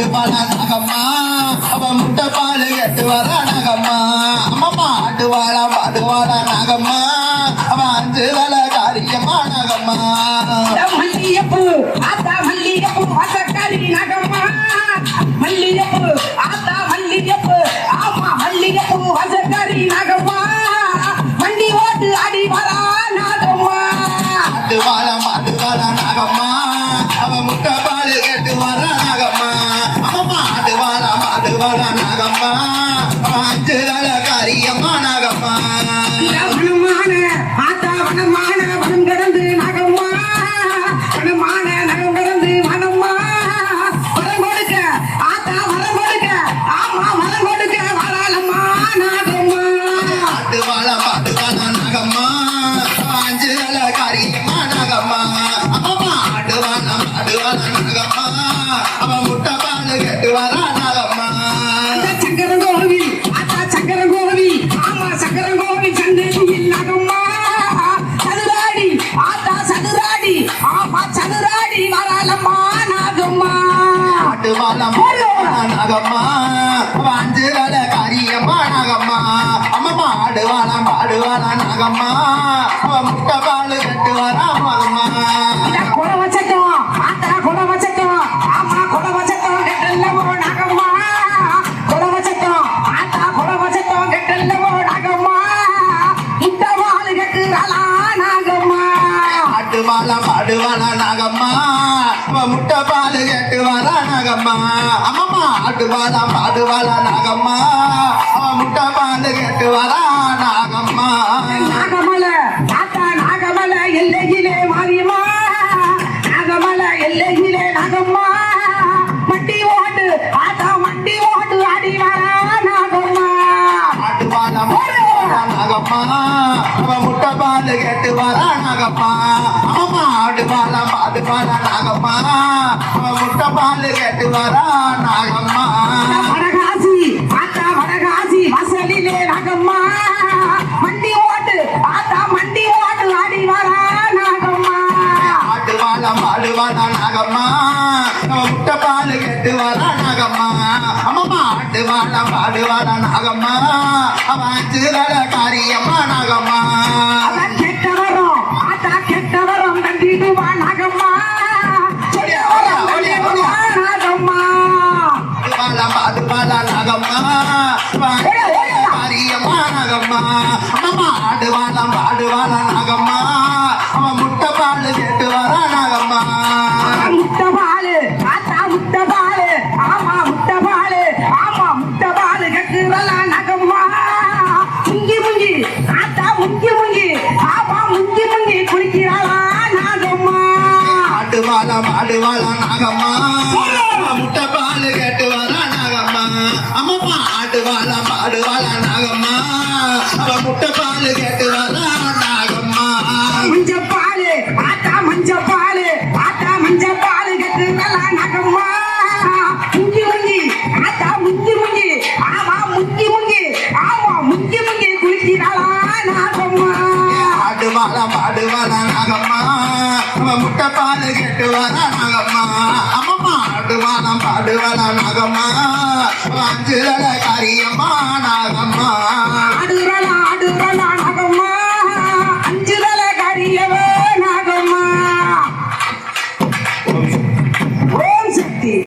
ஆடு பாலானகம்மா அவ முட்டை பால் எட்டு வரானகம்மா. அம்மம்மா ஆடுவாளா பாடுவாளா நாகம்மா அவ அஞ்சு வள வாழ மாடு நாகம்மா அவன் அஞ்சு தலை காரியம்மா நாகம்மா வனமான ஆத்தா வனமான மாட்டு வாழ நாகம்மா அவன் அஞ்சு காரியம்மா நாகம்மா. அம்மா மாடு வாழ மாடு வாழ நாகம்மா முட்டை பால் கேட்டு வர மகம்மா நாகம்மா கொலை நாகம்மா. இந்த முட்டை பால் கேட்டு வர நாகம்மா அம்மம்மா ஆட்டு வாழ நாகம்மா அவன் முட்டை பால் கேட்டு வர அவன் முட்டை பால் கேட்டு வரா நாகப்பா ஆமா ஆடு பாலா மாடு பாலா நாகப்பா அவன் முட்டை பால் கேட்டு வரா நாகம்மா வடகாசி ஆத்தா வடகாசி வசலிலே நாகம்மா. மண்டி ஓட்டு ஆத்தா மண்டி ஓட்டு ஆடி வரா நாகம்மா. ஆடு பாலா பாடு பாலா நாகம்மா. அவன் முட்டை பால் கேட்டு வரா நாகம்மா. அம்மம்மா ஆட்டு வாழ மாடு வாழ நாகம்மா அவன் அஞ்சு காரியம்மா நாகம்மா அதான் கெட்ட வரும் ஆத்தா கெட்ட நாகம்மா நாகம்மா வாழ வாழ நாகம்மா காரியம்மா நாகம்மா ஆடு வாழ வாழ நாகம்மா அவன் முட்டை பாடு கேட்டு வாழ மாடு வாழ நாகம்மா முட்டை பால் கேட்டு வர நாகம்மா? அம்மம்மா ஆடு வாழ மாடு வாழ நாகம்மா? அவ முட்டை பால் கேட்டு வர நாகம்மா? மஞ்ச பாலு ஆத்தா மஞ்ச பாலு ஆத்தா மஞ்ச பாலு கட்டுறலா நகம்மா? முங்கி முங்கி ஆத்தா முங்கி முங்கி ஆமா முங்கி முங்கி ஆமா முங்கி முங்கி குளிக்கிறாளா நாகம்மா? ஆடு வாழ மாடு வாழ நாகம்மா? அவ முட்டை பால் கேட்டு வர நகம்மா. அம்மம்மா ஆடு வாழ நகம்மா. அஞ்சு கரியம்மா நாகம்மா.